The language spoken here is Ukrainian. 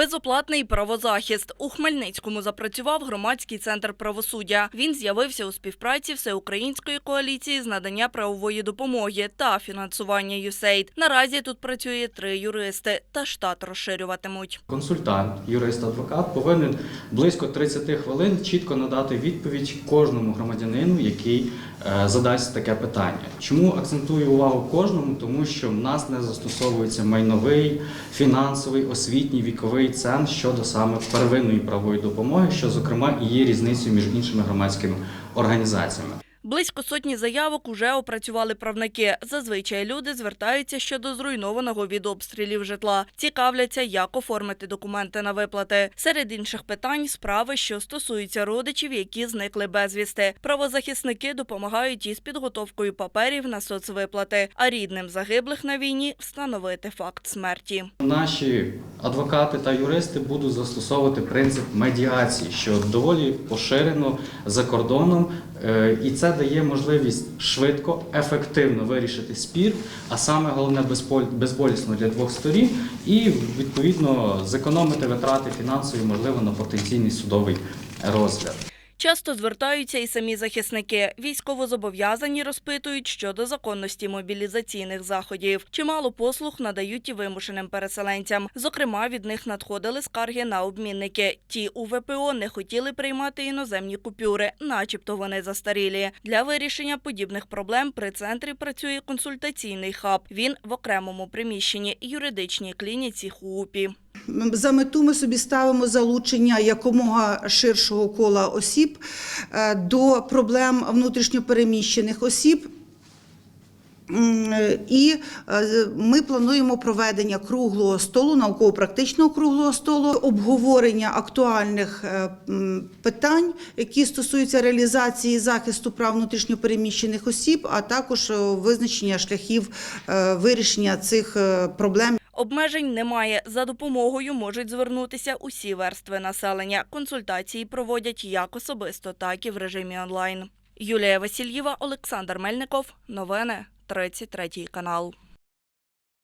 Безоплатний правозахист у Хмельницькому запрацював громадський центр правосуддя. Він з'явився у співпраці Всеукраїнської коаліції з надання правової допомоги та фінансування USAID. Наразі тут працює три юристи, та штат розширюватимуть. Консультант, юрист, адвокат повинен близько 30 хвилин чітко надати відповідь кожному громадянину, який е, задасть таке питання. Чому акцентую увагу кожному? Тому що в нас не застосовується майновий, фінансовий, освітній, віковий ценз щодо саме первинної правової допомоги, що зокрема і є різницею між іншими громадськими організаціями. Близько сотні заявок уже опрацювали правники. Зазвичай люди звертаються щодо зруйнованого від обстрілів житла. Цікавляться, як оформити документи на виплати. Серед інших питань справи, що стосуються родичів, які зникли безвісти. Правозахисники допомагають із підготовкою паперів на соцвиплати, а рідним загиблих на війні встановити факт смерті. Наші адвокати та юристи будуть застосовувати принцип медіації, що доволі поширено за кордоном, і це дає можливість швидко, ефективно вирішити спір, а саме головне безболісно для двох сторін, і відповідно зекономити витрати фінансові, можливо, на потенційний судовий розгляд. Часто звертаються і самі захисники. Військовозобов'язані розпитують щодо законності мобілізаційних заходів. Чимало послуг надають і вимушеним переселенцям. Зокрема, від них надходили скарги на обмінники. Ті у ВПО не хотіли приймати іноземні купюри, начебто вони застарілі. Для вирішення подібних проблем при центрі працює консультаційний хаб. Він в окремому приміщенні юридичній клініці ХУПІ. За мету ми собі ставимо залучення якомога ширшого кола осіб е, до проблем внутрішньопереміщених осіб. І е, ми плануємо проведення круглого столу, науково-практичного круглого столу, обговорення актуальних е, питань, які стосуються реалізації захисту прав внутрішньопереміщених осіб, а також визначення шляхів вирішення цих проблем. Обмежень немає. За допомогою можуть звернутися усі верстви населення. Консультації проводять як особисто, так і в режимі онлайн. Юлія Васильєва, Олександр Мельников. Новини 33 канал.